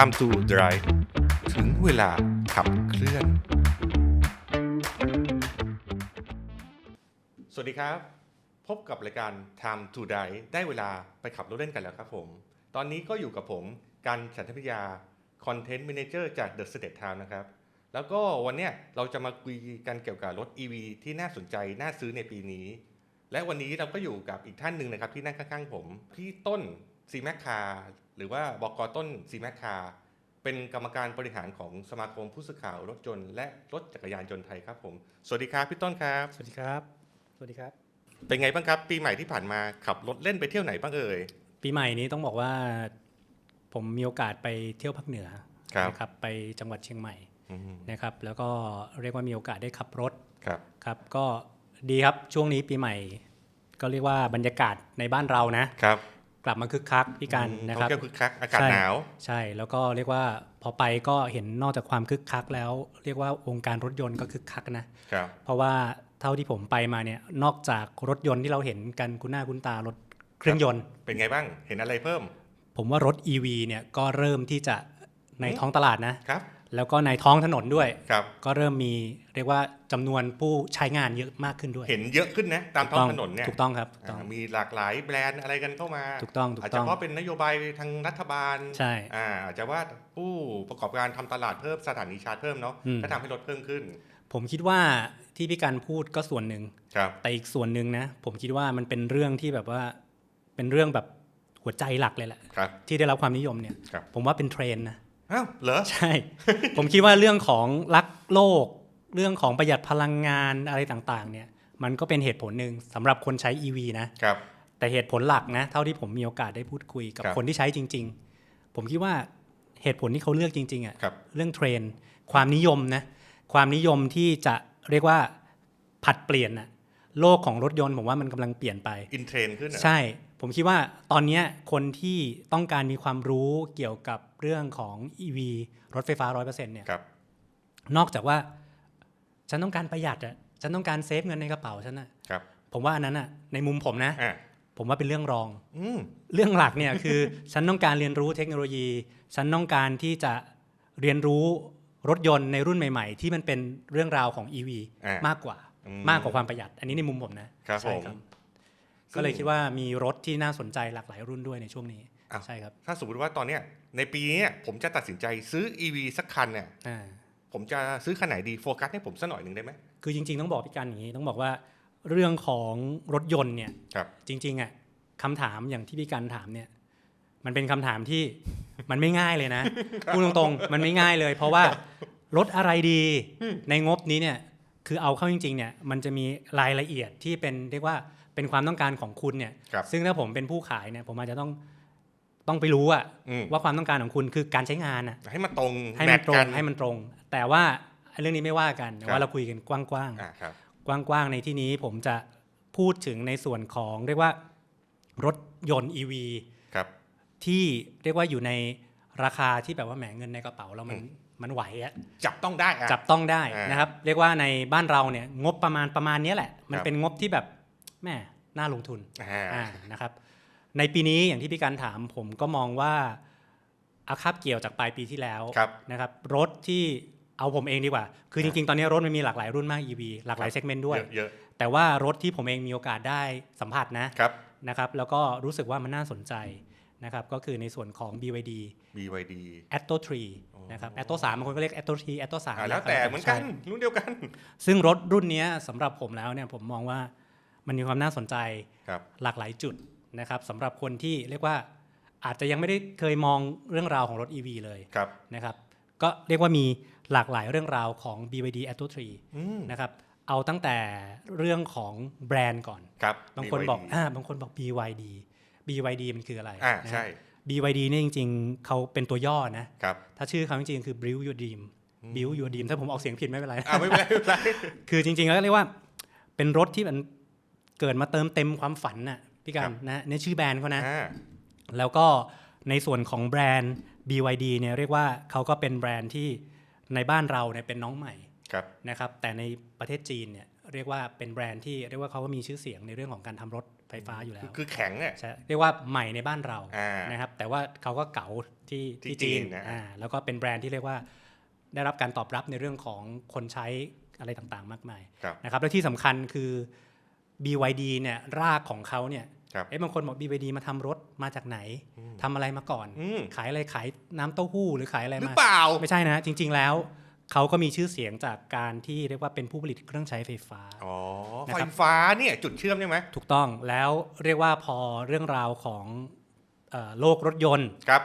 Time to Drive ถึงเวลาขับเคลื่อน สวัสดีครับ พบกับรายการ Time to Drive ได้เวลาไปขับรถเล่นกันแล้วครับผม ตอนนี้ก็อยู่กับผมกันฉันทพิยา Content Manager จาก The State Time นะครับ แล้วก็วันเนี้ยเราจะมาคุยกันเกี่ยวกับรถ EV ที่น่าสนใจ น่าซื้อในปีนี้ และวันนี้เราก็อยู่กับอีกท่านหนึ่งนะครับที่นั่งข้างๆผม พี่ต้น ซีแมคคาหรือว่าบกต้นซีแมคคาเป็นกรรมการบริหารของสมาคมผู้สื่อข่าวรถยนต์และรถจักรยานยนต์ไทยครับผม สวัสดีครับพี่ต้นครับ สวัสดีครับ สวัสดีครับ เป็นไงบ้างครับ ปีใหม่ที่ผ่านมาขับรถเล่นไปเที่ยวไหนบ้างเอ่ย ปีใหม่นี้ต้องบอกว่า ผมมีโอกาสไปเที่ยวภาคเหนือครับนะครับไปจังหวัดเชียงใหม่อืมนะครับ แล้วก็เรียกว่ามีโอกาสได้ขับรถครับครับ ก็ดีครับช่วงนี้ปีใหม่ ก็เรียกว่าบรรยากาศในบ้านเรานะครับ กลับมาคึกคักพี่กันอืมนะครับท่องเที่ยวคึกคักอากาศใช่หนาว ใช่แล้วก็เรียกว่าพอไปก็เห็นนอกจากความคึกคักแล้ว เรียกว่าวงการรถยนต์ก็คึกคักนะครับเพราะว่าเท่าที่ผมไปมาเนี่ยนอกจากรถยนต์ที่เราเห็นกันคุณหน้าคุณตารถเครื่องยนต์ เป็นไงบ้างเห็นอะไรเพิ่ม ผมว่ารถ EV เนี่ยก็เริ่มที่จะในท้องตลาดนะครับ แล้วก็ในท้องถนนด้วย ครับ ก็เริ่มมีเรียกว่าจำนวนผู้ใช้งานเยอะมากขึ้นด้วย เห็นเยอะขึ้นนะตามท้องถนนเนี่ยถูกต้องครับถูกต้องอ่ามีหลากหลายแบรนด์อะไรกันเข้ามาถูกต้องถูกอาจต้จะองเพราะเป็นนโยบายทางรัฐบาลใช่อ่าอาจจะว่าผู้ประกอบการทำตลาดเพิ่มสถานีชาร์จเพิ่มเนาะอืมก็ทำให้รถเพิ่มขึ้น ผมคิดว่าที่พี่กันพูดก็ส่วนหนึ่งครับแต่อีกส่วนหนึ่งนะ ผมคิดว่ามันเป็นเรื่องที่แบบว่าเป็นเรื่องแบบหัวใจหลักเลยแหละครับที่ได้รับความนิยมเนี่ยครับผมว่าเป็นเทรนด์นะ อ้าวเหรอ ใช่ ผมคิดว่าเรื่องของรักโลก เรื่องของประหยัดพลังงานอะไรต่างๆ เนี่ย มันก็เป็นเหตุผลหนึ่งสำหรับคนใช้ EV นะ ครับ แต่เหตุผลหลักนะ เท่าที่ผมมีโอกาสได้พูดคุยกับครับคนที่ใช้จริง ๆ ผมคิดว่าเหตุผลที่เขาเลือกจริงๆอะ่ะครับเรื่องเทรนด์ความนิยมนะ ความนิยมที่จะเรียกว่าผัดเปลี่ยนน่ะโลกของรถยนต์ผมว่ามันกำลังเปลี่ยนไป อินเทรนขึ้นเหรอ ใช่ ผมคิดว่าตอนเนี้ยคนที่ต้องการมีความรู้เกี่ยวกับเรื่องของ EV รถไฟฟ้า 100%เนี่ยครับนอกจากว่า ฉันต้องการประหยัดอะฉันต้องการเซฟเงินในกระเป๋าฉันนะครับผมว่าอันนั้นอะในมุมผมนะอ่าผมว่าเป็นเรื่องรองอืมเรื่องหลักเนี่ยคือ ฉันต้องการเรียนรู้เทคโนโลยี ฉันต้องการที่จะเรียนรู้รถยนต์ในรุ่นใหม่ ๆ ที่มันเป็นเรื่องราวของ EV อ่ามมากกว่าอืมากกว่าความประหยัด อันนี้ในมุมผมนะครับใช่ผม ก็เลยคิดว่ามีรถที่น่าสนใจหลากหลายรุ่นด้วยในช่วงนี้อ้าวใช่ครับถ้าสมมติว่าตอนเนี้ยในปีนี้เนี่ยผมจะตัดสินใจซื้อ EV สักคันเนี่ยอ่าผมจะซื้อคันไหนดีโฟกัสให้ผมสักหน่อยหนึ่งได้ไหมคือจริง ๆ ต้องบอกพี่กันอย่างนี้ต้องบอกว่าเรื่องของรถยนต์เนี่ยครับจริงๆอะคำถามอย่างที่พี่กันถามเนี่ยมันเป็นคำถามที่มันไม่ง่ายเลยนะพูดตรงๆ มันไม่ง่ายเลย เพราะว่ารถอะไรดีในงบนี้เนี่ยคือเอาเข้าจริงๆเนี่ยมันจะมีรายละเอียดที่เป็นเรียกว่า เป็นความต้องการของคุณเนี่ยครับซึ่งถ้าผมเป็นผู้ขายเนี่ยผมอาจจะต้องต้องไปรู้อะอืมว่าความต้องการของคุณคือการใช้งานอะให้มันตรงให้แมมันทตรกังให้มันตรง แต่ว่าเรื่องนี้ไม่ว่ากันแต่ครับว่าเราคุยกันกว้างๆอ่าครับกว้างๆในที่นี้ผมจะพูดถึงในส่วนของเรียกว่ารถยนต์ EV ครับที่เรียกว่าอยู่ในราคาที่แบบว่าแหมเงินในกระเป๋าเรามันอืมมันไหวอะจับต้องได้อะจับต้องได้อ่านนะครับ เรียกว่าในบ้านเราเนี่ยงบประมาณประมาณเนี้ยแหละ มันครับเป็นงบที่แบบ แหม่น่าลงทุนอ่าอ่านะครับ ในปีนี้อย่างที่พี่การถามผมก็มองว่าอาคับเกี่ยวจากปลายปีที่แล้วครับนะครับ รถที่เอาผมเองดีกว่า คือจริงๆ ตอนนี้รถมันมีหลากหลายรุ่นมาก EV หลากหลายเซกเมนต์ด้วยเยอะเยอะแต่ว่ารถที่ผมเองมีโอกาสได้สัมผัสนะครับนะครับ แล้วก็รู้สึกว่ามันน่าสนใจนะครับ ก็คือในส่วนของ BYD BYD Atto 3นะครับ Atto 3บางคนก็เรียก Atto 3 Atto 3อ่าแล้วแต่เหมือนกันรุ่นเดียวกัน ซึ่งรถรุ่นเนี้ยสำหรับผมแล้วเนี่ยผมมองว่า มันมีความน่าสนใจครับหลากหลายจุดนะครับสำหรับคนที่เรียกว่าอาจจะยังไม่ได้เคยมองเรื่องราวของรถ EV เลยครับนะครับก็เรียกว่ามีหลากหลายเรื่องราวของ BYD Atto อืม3นะครับเอาตั้งแต่เรื่องของแบรนด์ก่อนครับบางคน BYD บอกอ่าบางคนบอก BYD BYD มันคืออะไรอ่านะฮะใช่ BYD เนี่ยจริง ๆ เขาเป็นตัวย่อนะครับถ้าชื่อเขาจริงๆ คือ Build Your Dream Build Your Dream ถ้าผมออกเสียงผิดไม่เป็นไรอ่าไม่เป็นไรไม่เป็นไร คือจริง ๆ แล้วเรียกว่าเป็นรถที่มัน เกิดมาเติมเต็มความฝันน่ะพี่กัครันบนะนี่ชื่อแบรนด์เขานะอ่าแล้วก็ในส่วนของแบรนด์ BYD เนี่ยเรียกว่าเขาก็เป็นแบรนด์ที่ในบ้านเราเนี่ยเป็นน้องใหม่ครับนะครับ แต่ในประเทศจีนเนี่ยเรียกว่าเป็นแบรนด์ที่เรียกว่าเขาก็มีชื่อเสียงในเรื่องของการทำรถไฟฟ้าอยู่แล้ว คือคือแข็งเนี่ยใช่เรียกว่าใหม่ในบ้านเราอ่านะครับ แต่ว่าเขาก็เก๋าที่ที่ที่จีนจีนนะอ่าแล้วก็เป็นแบรนด์ที่เรียกว่าได้รับการตอบรับในเรื่องของคนใช้อะไรต่างๆ มากมายครับนะครับและที่สำคัญคือ BYD เนี่ยรากของเขาเนี่ยครับเอ๊ะบางคนบอก BYD มาทำรถมาจากไหนอืมทำอะไรมาก่อนอืมขายอะไรขายน้ำเต้าหู้หรือขายอะไรหรือมาเปล่าไม่ใช่นะจริง ๆแล้วเขาก็มีชื่อเสียงจากการที่เรียกว่าเป็นผู้ผลิตเครื่องใช้ไฟฟ้าอ๋อนะไฟครับฟ้าเนี่ยจุดเชื่อมใช่ไหมถูกต้องแล้วเรียกว่าพอเรื่องราวของเอ่อโลกรถยนต์ครับ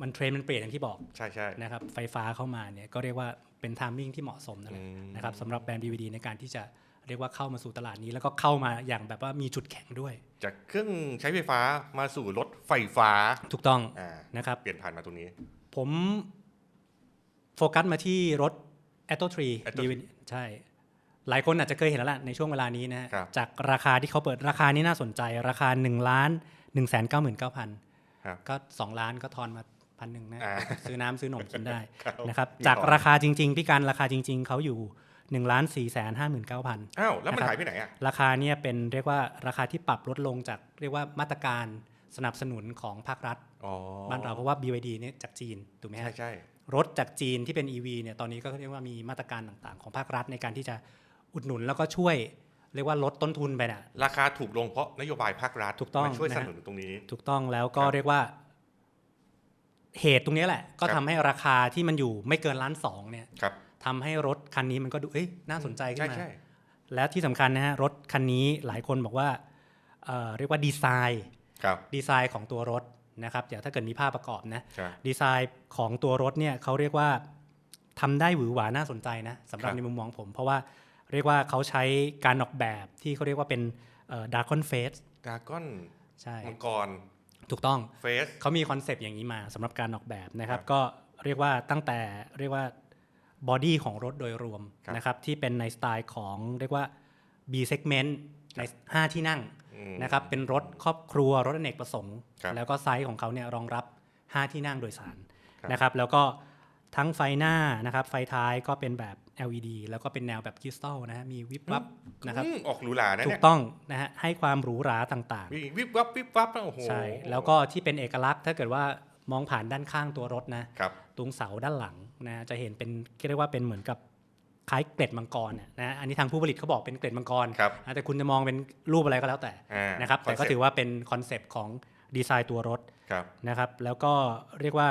มันเทรนด์มันเปลี่ยนอย่างที่บอกใช่ใช่นะครับไฟฟ้าเข้ามาเนี่ยก็เรียกว่าเป็นทามมิ่งที่เหมาะสมนั่นแหละอืมนะครับสำหรับแบรนด์ BVD ในการที่จะ เรียกว่าเข้ามาสู่ตลาดนี้แล้วก็เข้ามาอย่างแบบว่ามีจุดแข็งด้วย จากเครื่องใช้ไฟฟ้ามาสู่รถไฟฟ้าถูกต้องอ่านะครับเปลี่ยนผ่านมาตรงนี้ ผมโฟกัสมาที่รถ a t o 3 Atto ดีใช่ หลายคนอาจจะเคยเห็นแล้วล่ะในช่วงเวลานี้นะฮะครับจากราคาที่เขาเปิดราคานี้น่าสนใจ ราคา1ล้าน1 9 9 9 0 0ครับก็ 2 ล้านก็ทอนมาพันหนึ่งนะอ่าซื้อน้ำซื้อนมกินได้ครับนะครับมีจากทอนราคาจริง ๆ พี่การราคาจริง ๆเขาอยู่ 1ล้าน4 5 9 0 0 0อ้าว แล้วมันนะครับหายไปไหนอะราคาเนี่ยเป็นเรียกว่าราคาที่ปรับลดลงจากเรียกว่ามาตรการสนับสนุนของภาครัฐอ๋อบ้านเราเพราะว่า BYD เนี่ยจากจีนถูกไหมใช่ฮะใช่รถจากจีนที่เป็น EV เนี่ยตอนนี้ก็เรียกว่ามีมาตรการต่างๆ ของภาครัฐในการที่จะอุดหนุนแล้วก็ช่วยเรียกว่าลดต้นทุนไปน่ะราคาถูกลงเพราะนโยบายภาครัฐถูกต้องมาช่วยนะสฮะนับสนุนตรงนี้ ถูกต้องแล้วก็ครับเรียกว่า เหตุตรงนี้แหละ ก็ครับทำให้ราคาที่มันอยู่ไม่เกินล้านสองเนี่ยครับ ทำให้รถคันนี้มันก็ดูเอ้ยน่าสนใจขึ้ใช่นมาใช่และที่สำคัญนะฮะรถคันนี้หลายคนบอกว่าเอ่อเรียกว่าดีไซน์ครับดีไซน์ของตัวรถนะครับเดี๋ยวถ้าเกิดมีภาพประกอบนะใช่ดีไซน์ของตัวรถเนี่ยเขาเรียกว่าทำได้หวือหวาน่าสนใจนะสำหรับครับในมุมมองผม เพราะว่าเรียกว่าเขาใช้การออกแบบที่เขาเรียกว่าเป็นดาร์คอนเฟสดราก้อนใช่มังกรถูกต้องเฟสเขามีคอนเซปต์อย่างนี้มาสำหรับการออกแบบนะครับครับ ก็เรียกว่าตั้งแต่เรียกว่า บอดี้ของรถโดยรวมครับนะครับที่เป็นในสไตล์ของเรียกว่า B segment ใน5ที่นั่งอืมนะครับเป็นรถครอบครัวรถอเนกประสงค์ครับแล้วก็ไซส์ของเขาเนี่ยรองรับ 5 ที่นั่งโดยสารครับนะครับแล้วก็ทั้งไฟหน้านะครับไฟท้ายก็เป็นแบบ LED แล้วก็เป็นแนวแบบคริสตัลนะฮะมีวิบวับนะครับอืมออกหรูหรานะถูเนี่กยต้องนะฮะให้ความหรูหราต่างมีวิบวับวิบวับนะโอ้โหๆใช่แล้วก็ที่เป็นเอกลักษณ์ถ้าเกิดว่ามองผ่านด้านข้างตัวรถนะครับตรงเสาด้านหลัง นะจะเห็นเป็นเรียกว่าเป็นเหมือนกับคล้ายเกล็ดมังกรน่ะนะอันนี้ทางผู้ผลิตเขาบอกเป็นเกล็ดมังกรครับนะแต่คุณจะมองเป็นรูปอะไรก็แล้วแต่อ่านะครับแต่ก็ concept ถือว่าเป็นคอนเซปต์ของดีไซน์ตัวรถครับนะครับแล้วก็เรียกว่า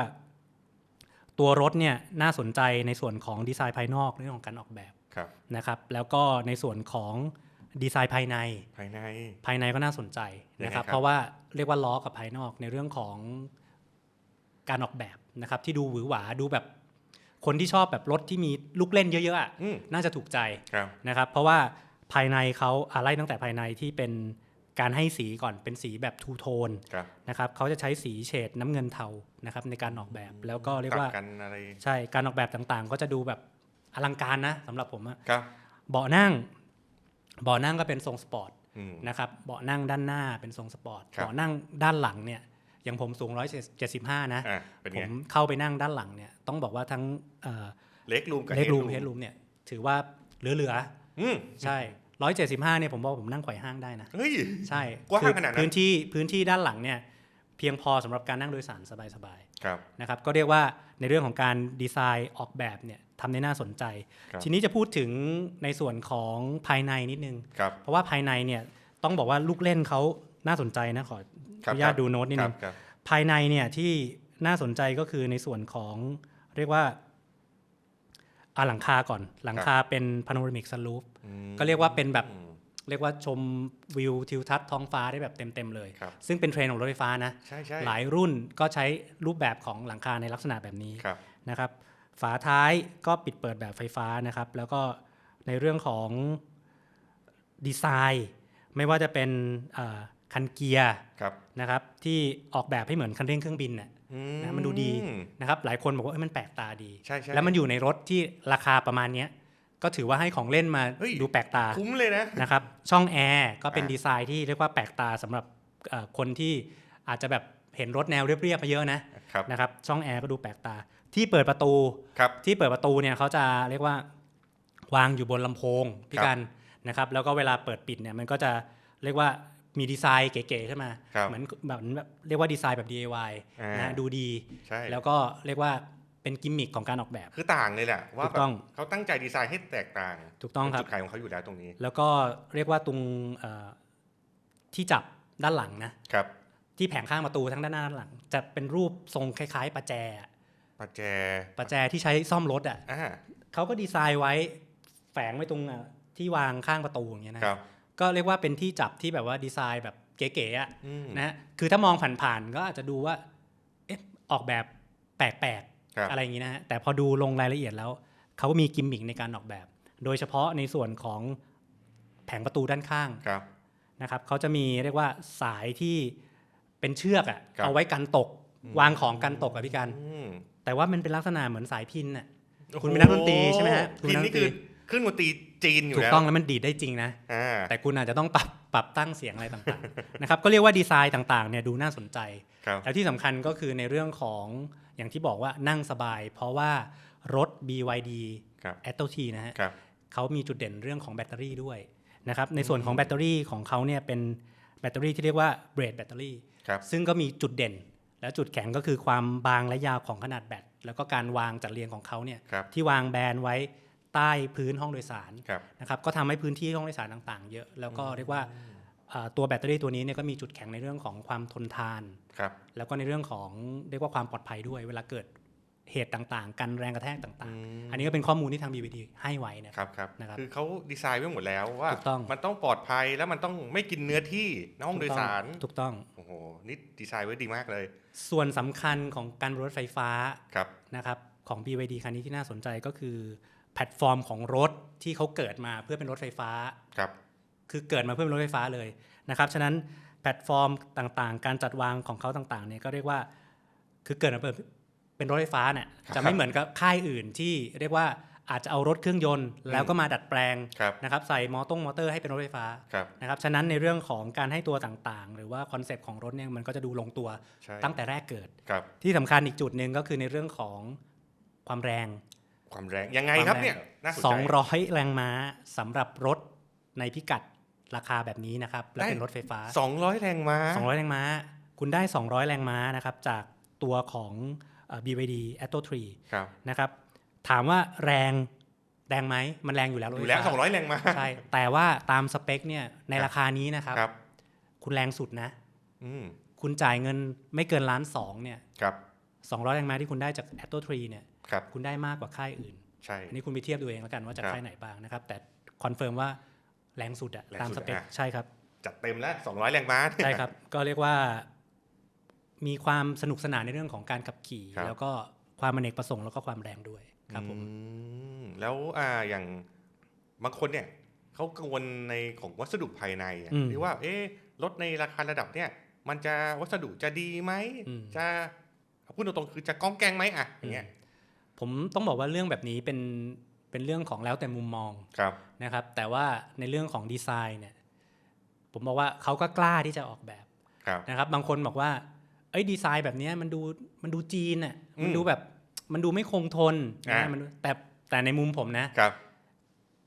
ตัวรถเนี่ยน่าสนใจในส่วนของดีไซน์ภายนอกเรื่องของการออกแบบครับนะครับแล้วก็ในส่วนของดีไซน์ภายในภายในภายในก็น่าสนใจนะครับยังไงครับเพราะว่าเรียกว่าล้อกับภายนอกในเรื่องของการออกแบบนะครับที่ดูหวือหวาดูแบบ คนที่ชอบแบบรถที่มีลูกเล่นเยอะๆอะอืมน่าจะถูกใจครับนะครับ เพราะว่าภายในเขาอะไรตั้งแต่ภายในที่เป็นการให้สีก่อนเป็นสีแบบทูโทนครับนะครับเขาจะใช้สีเฉดน้ำเงินเทานะครับในการออกแบบแล้วก็เรียกว่าตัดกันอะไรใช่การออกแบบต่างๆ ก็จะดูแบบอลังการนะสำหรับผมอะครับเบาะนั่งเบาะนั่งก็เป็นทรงสปอร์ตอืมนะครับเบาะนั่งด้านหน้าเป็นทรงสปอร์ตครับเบาะนั่งด้านหลังเนี่ย อย่างผมสูง 175 นะอ่าเป็นผไงมเข้าไปนั่งด้านหลังเนี่ยต้องบอกว่าทั้งเล็กรูมกับเล็กรูม headroom เฮดรูมเนี่ยถือว่าเหลืออืมๆใช่175เนี่ยผมบอกผมนั่งไขว่ห้างได้นะเฮ้ยใช่กว้างคือขนาดนั้นพื้นที่พื้นที่ด้านหลังเนี่ยเพียงพอสำหรับการนั่งโดยสารสบายครับๆนะครับก็เรียกว่าในเรื่องของการดีไซน์ออกแบบเนี่ยทำได้น่าสนใจครับทีนี้จะพูดถึงในส่วนของภายในนิดนึงครับเพราะว่าภายในเนี่ยต้องบอกว่าลูกเล่นเขาน่าสนใจนะขอ ครัอบนุญาตดูโน้ตนิดครันึบงครับภายในเนี่ยที่น่าสนใจก็คือในส่วนของเรียกว่าอาหลังคาก่อน หลังคาเป็นพาโนรามิกสลูปอืมก็เรียกว่าเป็นแบบอืมเรียกว่าชมวิวทิวทัศน์ท้องฟ้าได้แบบเต็ม ๆ เลยครับซึ่งเป็นเทรนด์ของรถไฟฟ้านะใช่ใช่หลายรุ่นก็ใช้รูปแบบของหลังคาในลักษณะแบบนี้ครับนะครับ ฝาท้ายก็ปิดเปิดแบบไฟฟ้านะครับ แล้วก็ในเรื่องของดีไซน์ ไม่ว่าจะเป็นเอ่อ คันเกียร์ครับนะครับที่ออกแบบให้เหมือนคันเร่งเครื่องบินน่ะอืนะมันดูดีนะครับหลายคนบอกว่าเอ้ยมันแปลกตาดีใช่ใช่แล้วมันอยู่ในรถที่ราคาประมาณเนี้ยก็ถือว่าให้ของเล่นมาเฮ้ยดูแปลกตาคุ้มเลยนะนะครับช่องแอร์ก็เป็นอ่าดีไซน์ที่เรียกว่าแปลกตาสำหรับเอ่อคนที่อาจจะแบบเห็นรถแนวเรียบๆมาเยอะนะครับนะครับช่องแอร์ก็ดูแปลกตา ที่เปิดประตูครับที่เปิดประตูเนี่ยเขาจะเรียกว่าวางอยู่บนลำโพงพี่ครับกันนะครับแล้วก็เวลาเปิดปิดเนี่ยมันก็จะเรียกว่า มีดีไซน์เก๋ๆขึ้นมาครับเหมือนแบบแบบเรียกว่าดีไซน์แบบ DIY อ่านะดูดีใช่แล้วก็เรียกว่าเป็นกิมมิคของการออกแบบ คือต่างเลยแหละว่าถูกต้องแบบเขาตั้งใจดีไซน์ให้แตกต่าง ถูกต้องครัจุบดขายของเขาอยู่แล้วตรงนี้ แล้วก็เรียกว่าตรงเอ่อที่จับด้านหลังนะครับที่แผงข้างประตูทั้งด้านหน้าด้านหลัง จะเป็นรูปทรงคล้ายๆประแจอะประแจประแจที่ใช้ซ่อมรถอะอ่าเขาก็ดีไซน์ไว้แฝงไว้ตรงอะที่วางข้างประตูอย่างเงี้ยนะครับ ก็เรียกว่าเป็นที่จับที่แบบว่าดีไซน์แบบเก๋ๆอะอืมนะฮะคือถ้ามองผ่านๆก็อาจจะดูว่าเอ๊ะออกแบบแปลกครับๆอะไรอย่างงี้นะฮะแต่พอดูลงรายละเอียดแล้วเขาก็มีกิมมิคในการออกแบบ โดยเฉพาะในส่วนของแผงประตูด้านข้างครับนะครับเขาจะมีเรียกว่าสายที่เป็นเชือกอะครับเอาไว้กันตกอืมวางของกันตกอะพี่กันอืมแต่ว่ามันเป็นลักษณะเหมือนสายพินน่ะโอ้โหคุณเป็นนักดนตรีใช่ไหมฮะคุณพิเป็นนนักดนี่นตคืรีอ เครื่องดนตรีจีนอยู่ถูกแล้วต้องแล้วมันดีดได้จริงนะอ่าแต่คุณอาจจะต้องปรับปรับตั้งเสียงอะไรต่างๆนะครับก็เรียกว่าดีไซน์ต่างๆเนี่ยดูน่าสนใจครับแล้วที่สำคัญก็คือในเรื่องของอย่างที่บอกว่านั่งสบาย เพราะว่ารถ BYD ครับ a t o T นะฮะครับเขามีจุดเด่นเรื่องของแบตเตอรี่ด้วยนะครับในส่วนของแบตเตอรี่ของเขาเนี่ยเป็นแบตเตอรี่ที่เรียกว่าเบรดแบตเตอรี่ครับซึ่งก็มีจุดเด่น และจุดแข็งก็คือความบางและยาวของขนาดแบตแล้วก็การวางจัดเรียงของเขาเนี่ยครับที่วางแบนไว้ ใต้พื้นห้องโดยสารครับนะครับก็ทำให้พื้นที่ห้องโดยสารต่างๆ เยอะแล้วก็เรียกว่าอ่าตัวแบตเตอรี่ตัวนี้เนี่ยก็มีจุดแข็งในเรื่องของความทนทานครับแล้วก็ในเรื่องของเรียกว่าความปลอดภัยด้วย เวลาเกิดเหตุต่างๆ กันแรงกระแทกต่างๆ อันนี้ก็เป็นข้อมูลที่ทาง BVD ให้ไว้นะคครับรับครับนะครับคือเขาดีไซน์ไว้หมดแล้วว่าถูกต้องมันต้องปลอดภัยแล้วมันต้องไม่กินเนื้อที่ในห้องโดยสารถูกต้องโอ้โหนี่ดีไซน์ไว้ดีมากเลย ส่วนสำคัญของการรถไฟฟ้าครับนะครับของ BYD คันนี้ที่น่าสนใจก็คือ แพลตฟอร์มของรถที่เขาเกิดมาเพื่อเป็นรถไฟฟ้าครับคือเกิดมาเพื่อเป็นรถไฟฟ้าเลยนะครับฉะนั้นแพลตฟอร์มต่างๆ การจัดวางของเขาต่างๆเนี่ยก็เรียกว่าคือเกิดมาเพื่อเป็นรถไฟฟ้าเนี่ยครับจะไม่เหมือนกับค่ายอื่นที่เรียกว่าอาจจะเอารถเครื่องยนต์ แล้วก็มาดัดแปลงครับนะครับใส่มอตงมอเตอร์ให้เป็นรถไฟฟ้าครับนะครับฉะนั้นในเรื่องของการให้ตัวต่างๆ หรือว่าคอนเซปต์ของรถเนี่ยมันก็จะดูลงตัวใช่ตั้งแต่แรกเกิดครับที่สำคัญอีกจุดหนึ่งก็คือในเรื่องของความแรง ความแรงยังไงครับเนี่ยน่าสนใจ200แรงม้าสำหรับรถในพิกัดราคาแบบนี้นะครับและเป็นรถไฟฟ้าสองร้อยแรงม้า 200 แรงม้า คุณได้ 200 แรงม้านะครับจากตัวของเอ่อ BYD Atto ครับ3นะครับถามว่าแรงแรงไหมมันแรงอยู่แล้วรถอยู่ไฟแล้วฟ้าสองร้อยแรงม้าใช่แต่ว่าตามสเปคเนี่ยในราคานี้นะครับครับคุณแรงสุดนะอืมคุณจ่ายเงินไม่เกินล้านสองเนี่ยครับ 200แรงม้าที่คุณได้จาก Atto 3เนี่ยครับคุณได้มากกว่าค่ายอื่นใช่อันนี้คุณไปเทียบดูเองแล้วกันว่าจากครับค่ายไหนบ้างนะครับ แต่คอนเฟิร์มว่าแรงสุดอะแรงตามสุสดเปคอะใช่ครับ จัดเต็มแล้วสองร้อยแรงม้าใช่ครับ ก็เรียกว่า มีความสนุกสนานในเรื่องของการขับขี่ครับแล้วก็ความอเนกประสงค์แล้วก็ความแรงด้วยครับผมอืมแล้วอ่าอย่างบางคนเนี่ยเขากังวลในของวัสดุภายในอะอืมที่ว่า เอ๊ะรถในราคาระดับเนี่ย มันจะวัสดุจะดีไหมอืมจะ พูดตรงๆคือจะก้องแกงไหมอะอย่างเงี้ยผมต้องบอกว่าเรื่องแบบนี้เป็นเป็นเรื่องของแล้วแต่มุมมองครับนะครับ แต่ว่าในเรื่องของดีไซน์เนี่ย ผมบอกว่าเขาก็กล้าที่จะออกแบบครับนะครับ บางคนบอกว่าเอ้ยดีไซน์แบบเนี้ยมันดูมันดูจีนอะอืมมันดูแบบมันดูไม่คงทนอ่านะมันดูแต่แต่ในมุมผมนะครับ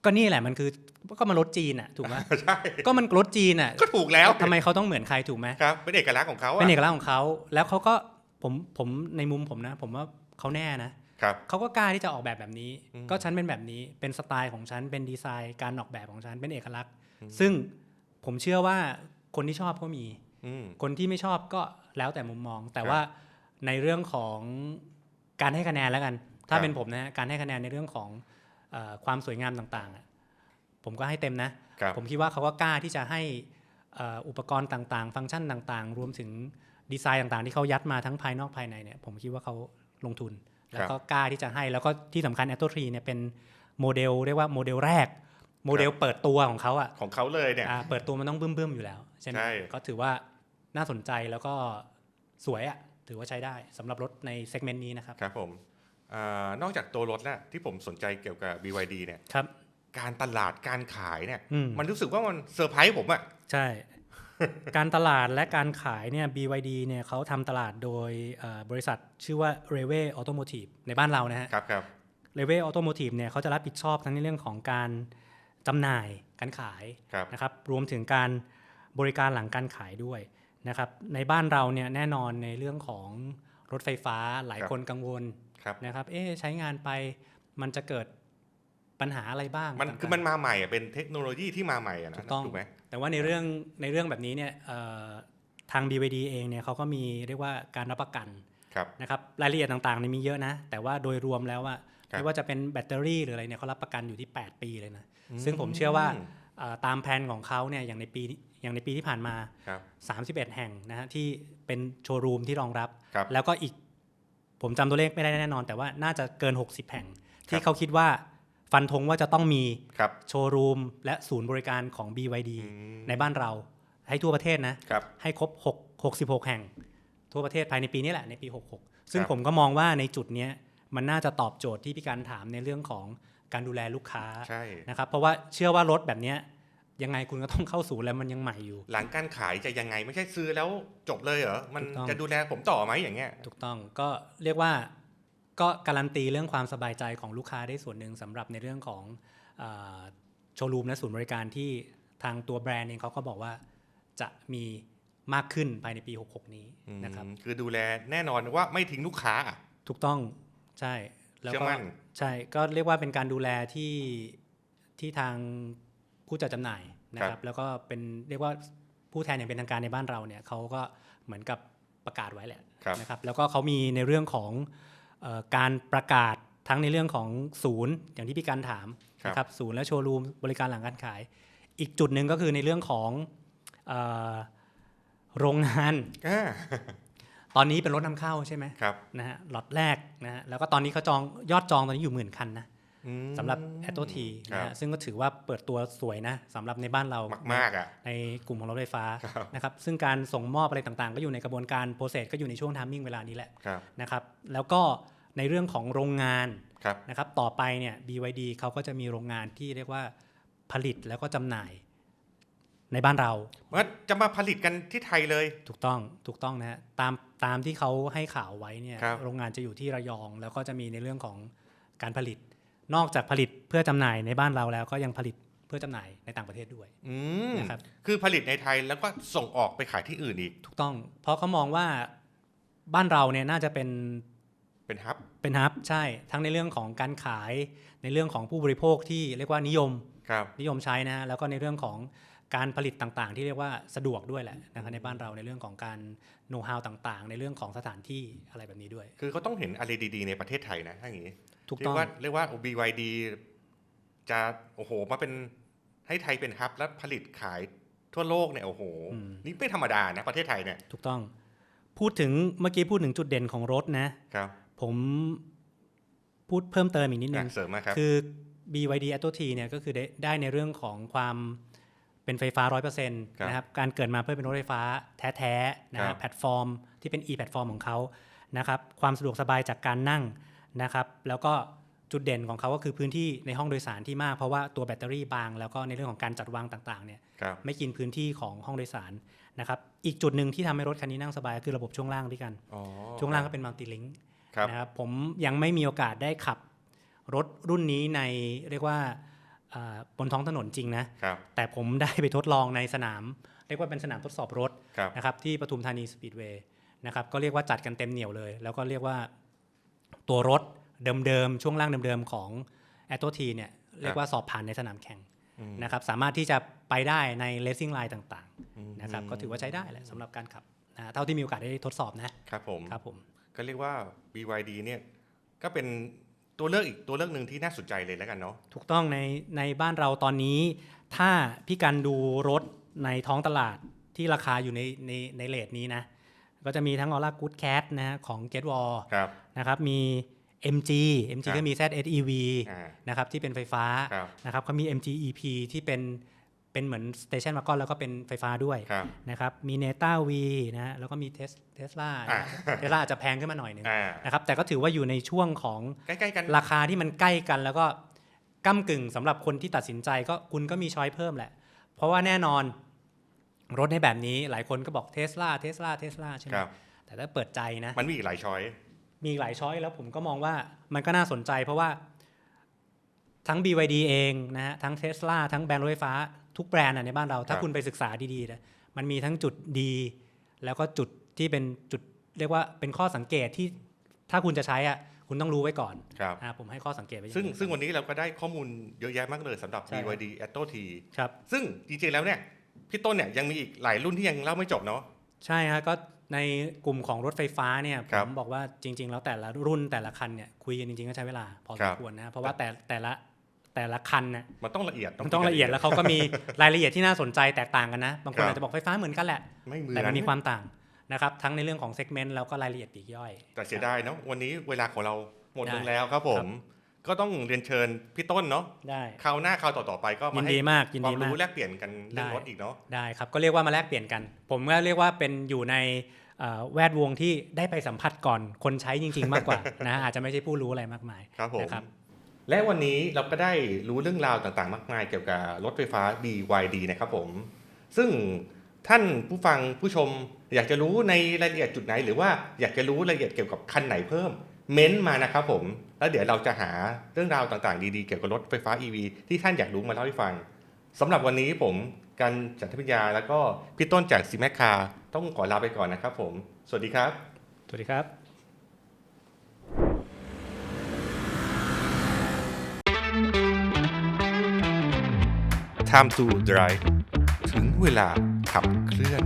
ก็นี่แหละมันคือก็มันรถจีนอะถูกไหมใช่ก็มันรถจีนอะก็ถูกแล้วทำไมเขาต้องเหมือนใครถูกไหมครับเป็นเอกลักษณ์ของเขาเป็นเออะกลักษณ์ของเขาแล้วเขาก็ ผมผมในมุมผมนะ ผมว่าเขาแน่นะครับเขาก็กล้าที่จะออกแบบแบบนี้อืมก็ฉันเป็นแบบนี้เป็นสไตล์ของฉันเป็นดีไซน์ การออกแบบของฉันเป็นเอกลักษณ์อืมซึ่งผมเชื่อว่าคนที่ชอบก็มีอืมคนที่ไม่ชอบก็แล้วแต่มุมมอง แต่ครับว่าในเรื่องของการให้คะแนนแล้วกัน ถ้าครับเป็นผมนะการให้คะแนนในเรื่องของเออความสวยงามต่างๆอะผมก็ให้เต็มนะครับผมคิดว่าเขาก็กล้าที่จะให้เอ่ออุปกรณ์ต่างๆ ฟังก์ชันต่างๆ รวมถึง ดีไซน์ต่างๆ ที่เขายัดมาทั้งภายนอกภายในเนี่ยผมคิดว่าเขาลงทุน แล้วก็กล้าที่จะให้แล้วก็ที่สำคัญ a t o 3เนี่ยเป็นโมเดลเรียกว่าโมเดลแรก โมเดลเปิดตัวของเขาอะของเขาเลยเนี่ยอ่าเปิดตัวมันต้องบึ้มๆอยู่แล้วใช่ไหมใช่ก็ถือว่าน่าสนใจแล้วก็สวยอะถือว่าใช้ได้สำหรับรถในเซกเมนต์นี้นะครับครับผมอานอกจากตัวรถแล้วที่ผมสนใจเกี่ยวกับ BYD เนี่ยครับการตลาดการขายเนี่ยอืมมันรู้สึกว่ามันเซอร์ไพรส์ผมอะใช่ การตลาดและการขายเนี่ย BYD เนี่ยเขาทำตลาดโดยเอ่อบริษัทชื่อว่า r e w a y Automotive ในบ้านเรานะฮะครับครับ r e w a y Automotive เนี่ยเขาจะรับผิดชอบทั้งในเรื่องของการจำหน่ายการขายครับนะครับรวมถึงการบริการหลังการขายด้วยนะครับในบ้านเราเนี่ยแน่นอนในเรื่องของรถไฟฟ้าหลายครับคนกังวลครับนะครับเอ๊ะใช้งานไปมันจะเกิด ปัญหาอะไรบ้างมันต่างๆคือมันมาใหม่อะเป็นเทคโนโลยีที่มาใหม่อะนะถูกต้องถูกไหมแต่ว่าในเรื่องในเรื่องแบบนี้เนี่ยเอ่อทาง BYD เองเนี่ยเขาก็มีเรียกว่าการรับประกันครับนะครับรายละเอียดต่างๆเนี่ยมีเยอะนะ แต่ว่าโดยรวมแล้วว่าครับไม่ว่าจะเป็นแบตเตอรี่หรืออะไรเนี่ยเขารับประกันอยู่ที่ 8 ปีเลยนะซึ่งผมเชื่อว่าเอ่อตามแผนของเขาเนี่ยอย่างในปีอย่างในปีที่ผ่านมาครับ31 แห่งนะฮะที่เป็นโชว์รูมที่รองรับครับ แล้วก็อีกผมจำตัวเลขไม่ได้แน่นอน แต่ว่าน่าจะเกิน 60 แห่งครัที่บเขาคิดว่า ฟันธงว่าจะต้องมีครับโชว์รูมและศูนย์บริการของ BYD อืมในบ้านเรา ให้ทั่วประเทศนะครับให้ครบ 6 66 แห่ง ทั่วประเทศภายในปีนี้แหละในปี 66 ซึ่งครับผมก็มองว่าในจุดเนี้ยมันน่าจะตอบโจทย์ที่พี่การถามในเรื่องของการดูแลลูกค้าใช่นะครับเพราะว่าเชื่อว่ารถแบบเนี้ยยังไงคุณก็ต้องเข้าศูนย์แล้วมันยังใหม่อยู่ หลังการขายจะยังไงไม่ใช่ซื้อแล้วจบเลยเหรอมันถูกต้องจะดูแลผมต่อไหมอย่างเงี้ยถูกต้องก็เรียกว่า ก็การันตีเรื่องความสบายใจของลูกค้าได้ส่วนหนึ่งสำหรับในเรื่องของโชว์รูมและศูนย์บริการที่ทางตัวแบรนด์เองเขาก็บอกว่าจะมีมากขึ้นภายในปี 66 นี้นะครับอืมคือดูแลแน่นอนว่าไม่ทิ้งลูกค้าอะถูกต้องใช่แล้วเชื่อก็มั่นใช่ก็เรียกว่าเป็นการดูแลที่ที่ทางผู้จัดจำหน่ายนะครับ แล้วก็เป็นเรียกว่าผู้แทนอย่างเป็นทางการในบ้านเราเนี่ยเขาก็เหมือนกับประกาศไว้แหละครับนะครับ แล้วก็เขามีในเรื่องของเออ การประกาศทั้งในเรื่องของศูนย์อย่างที่พี่การถามครับนะครับศูนย์และโชว์รูมบริการหลังการขาย อีกจุดหนึ่งก็คือในเรื่องของเออโรงงานอ่าตอนนี้เป็นรถนำเข้าใช่ไหมครับนะฮะล็อตแรกนะฮะแล้วก็ตอนนี้เขาจองยอดจองตอนนี้อยู่หมื่นคันนะอืม สำหรับ a t o T ครันะบฮะซึ่งก็ถือว่าเปิดตัวสวยนะสำหรับในบ้านเรามากมากๆอะในกลุ่มของรถไฟฟ้าครับนะครับซึ่งการส่งมอบอะไรต่างๆ ก็อยู่ในกระบวนการโปรเซสก็อยู่ในช่วงทามมิ่งเวลานี้แหละครับนะครับแล้วก็ในเรื่องของโรงงานครับนะครับต่อไปเนี่ย BYD เขาก็จะมีโรงงานที่เรียกว่าผลิตแล้วก็จำหน่ายในบ้านเราว่าจะมาผลิตกันที่ไทยเลย ถูกต้องถูกต้องนะฮะตามตามที่เขาให้ข่าวไว้เนี่ยครับโรงงานจะอยู่ที่ระยอง แล้วก็จะมีในเรื่องของการผลิต นอกจากผลิตเพื่อจำหน่ายในบ้านเราแล้วก็ยังผลิตเพื่อจำหน่ายในต่างประเทศด้วยอืมนะครับคือผลิตในไทยแล้วก็ส่งออกไปขายที่อื่นอีก ถูกต้อง เพราะเขามองว่าบ้านเราเนี่ยน่าจะเป็นเป็นฮับเป็นฮับใช่ทั้งในเรื่องของการขายในเรื่องของผู้บริโภคที่เรียกว่านิยมครับนิยมใช้นะฮะแล้วก็ในเรื่องของการผลิตต่างๆ ที่เรียกว่าสะดวกด้วยแหละนะครับในบ้านเราในเรื่องของการโน้ตฮาวต่างๆ ในเรื่องของสถานที่อะไรแบบนี้ด้วย คือเขาต้องเห็นอะไรดีๆ ในประเทศไทยนะถ้าอย่างนี้ ถูกเรีต้ยองกว่าเรียกว่า BYD จะโอ้โหมาเป็นให้ไทยเป็นฮับแล้วผลิตขายทั่วโลกเนี่ยโอ้โหอืมนี่ไม่ธรรมดานะประเทศไทยเนี่ยถูกต้อง พูดถึงเมื่อกี้พูดถึงจุดเด่นของรถนะครับ ผมพูดเพิ่มเติมอีกนิดนึอะงเสริมมาครับคือ BYD Atto T เนี่ยก็คือได้ได้ในเรื่องของความเป็นไฟฟ้า 100%นะครับการเกิดมาเพื่อเป็นรถไฟฟ้าแท้ๆนะครัฮะบแพลตฟอร์มที่เป็น e แพลตฟอร์มของเขานะครับความสะดวกสบายจากการนั่ง นะครับ แล้วก็จุดเด่นของเขาก็คือพื้นที่ในห้องโดยสารที่มาก เพราะว่าตัวแบตเตอรี่บาง แล้วก็ในเรื่องของการจัดวางต่างๆเนี่ยครับไม่กินพื้นที่ของห้องโดยสารนะครับอีกจุดหนึ่งที่ทำให้รถคันนี้นั่งสบายก็คือระบบช่วงล่างพี่กันอ๋อช่วงล่างก็เป็นมัลติลิงครับนะครับผมยังไม่มีโอกาสได้ขับรถรุ่นนี้ในเรียกว่าอ่าบนท้องถนนจริงนะครับแต่ผมได้ไปทดลองในสนาม เรียกว่าเป็นสนามทดสอบรถครับนะครับที่ปทุมธานีสปีดเวย์นะครับก็เรียกว่าจัดกันเต็มเหนียวเลย แล้วก็เรียกว่า ตัวรถเดิมๆ ช่วงล่างเดิมๆ ของ a t t o T เนี่ยเรียกว่าสอบผ่านในสนามแข่งอืมนะครับสามารถที่จะไปได้ใน racing line ต่างอืมๆนะครับก็ถือว่าใช้ได้แหละสำหรับการขับนะเท่าที่มีโอกาสได้ทดสอบนะครับผมครับผมก็เรียกว่า BYD เนี่ยก็เป็นตัวเลือกอีกตัวเลือกหนึ่งที่น่าสนใจเลยแล้วกันเนาะถูกต้องในในบ้านเราตอนนี้ ถ้าพี่กันดูรถในท้องตลาดที่ราคาอยู่ในในในเลทนี้นะก็จะมีทั้ง Aura Good Cat นะฮะของ Get w a l ครับ นะครับมี MG MG ครับก็มี ZSEV อ่านะครับที่เป็นไฟฟ้าครับนะครับเขามี MG EP ที่เป็นเป็นเหมือน Station Wagon แล้วก็เป็นไฟฟ้าด้วยครับนะครับมี Neta V นะฮะแล้วก็มี Tes Tesla อ่าเทสลาอาจจะแพงขึ้นมาหน่อยหนึงอ่านะครับแต่ก็ถือว่าอยู่ในช่วงของใกล้ๆกันราคาที่มันใกล้กัน แล้วก็ก้ากึ่งสำหรับคนที่ตัดสินใจก็คุณก็มีช้อยเพิ่มแหละ เพราะว่าแน่นอนรถในแบบนี้หลายคนก็บอกเทสลาเทสลาเทสลาใช่ไหมครับแต่ถ้าเปิดใจนะ มันมีอีกหลายช้อย มีอีกหลายช้อยแล้วผมก็มองว่ามันก็น่าสนใจเพราะว่าทั้ง BYD เองนะฮะทั้งเทสลาทั้งแบรนด์รถไฟฟ้า ทุกแบรนด์อะในบ้านเรา ถ้าครับคุณไปศึกษาดีๆนะมันมีทั้งจุดดี แล้วก็จุดที่เป็นจุดเรียกว่าเป็นข้อสังเกตที่ถ้าคุณจะใช้อะคุณต้องรู้ไว้ก่อนครับอ่าผมให้ข้อสังเกตไว้อย่าซึ่งนี้ซึ่งวันนี้เราก็ได้ข้อมูลเยอะแยะมากเลยสำหรับใช่ครับ BYD Atto T ครับซึ่งจริงๆแล้วเนี่ยพี่ต้นเนี่ยยังมีอีกหลายรุ่นที่ยังเล่าไม่จบเนาะใช่ฮะก็ ในกลุ่มของรถไฟฟ้าเนี่ยผครับมบอกว่าจริง ๆ แล้วแต่ละรุ่นแต่ละคันเนี่ยคุยกันจริงๆก็ใช้เวลาพอคสรัมบควรนะเพราะว่าแต่แต่ละแต่ละคันเนี่ยมันต้องละเอียดมันต้องละเอียดแล้วเขาก็มีรายละเอียดที่น่าสนใจแตกต่างกันนะบางคนครับอาจจะบอกไฟฟ้าเหมือนกันแหละไม่เหมือนแต่มันมีความต่างนะครับทั้งในเรื่องของเซกเมนต์แล้วก็รายละเอียดปลีกย่อย แต่เสียดายเนาะวันนี้เวลาของเราหมดได้ลงแล้วครับผม ก็ต้องเรียนเชิญพี่ต้นเนาะได้คราวหน้าคราวต่อๆไปก็ยิมานให้ดีมากยินควาดีมมากรู้แลกเปลี่ยนกันเรื่องได้รถอีกเนาะได้ครับก็เรียกว่ามาแลกเปลี่ยนกัน ผมก็เรียกว่าเป็นอยู่ในเอ่อ แวดวงที่ได้ไปสัมผัสก่อนคนใช้จริง ๆ มากกว่านะอาจจะไม่ใช่ผู้รู้อะไรมากมายครับผมนะครับและวันนี้เราก็ได้รู้เรื่องราวต่างๆ มากมายเกี่ยวกับรถไฟฟ้า BYD นะครับผม ซึ่งท่านผู้ฟังผู้ชมอยากจะรู้ในรายละเอียดจุดไหน หรือว่าอยากจะรู้รายละเอียดเกี่ยวกับคันไหนเพิ่ม เม้นต์มานะครับผม แล้วเดี๋ยวเราจะหาเรื่องราวต่างๆ ดีๆ เกี่ยวกับรถไฟฟ้า EV ที่ท่านอยากรู้มาเล่าให้ฟัง สำหรับวันนี้ผมกันจันทพิญญาแล้วก็พี่ต้นจากซีแมคคาต้องขอลาไปก่อนนะครับผม สวัสดีครับ สวัสดีครับ Time to Drive ถึงเวลาขับเคลื่อน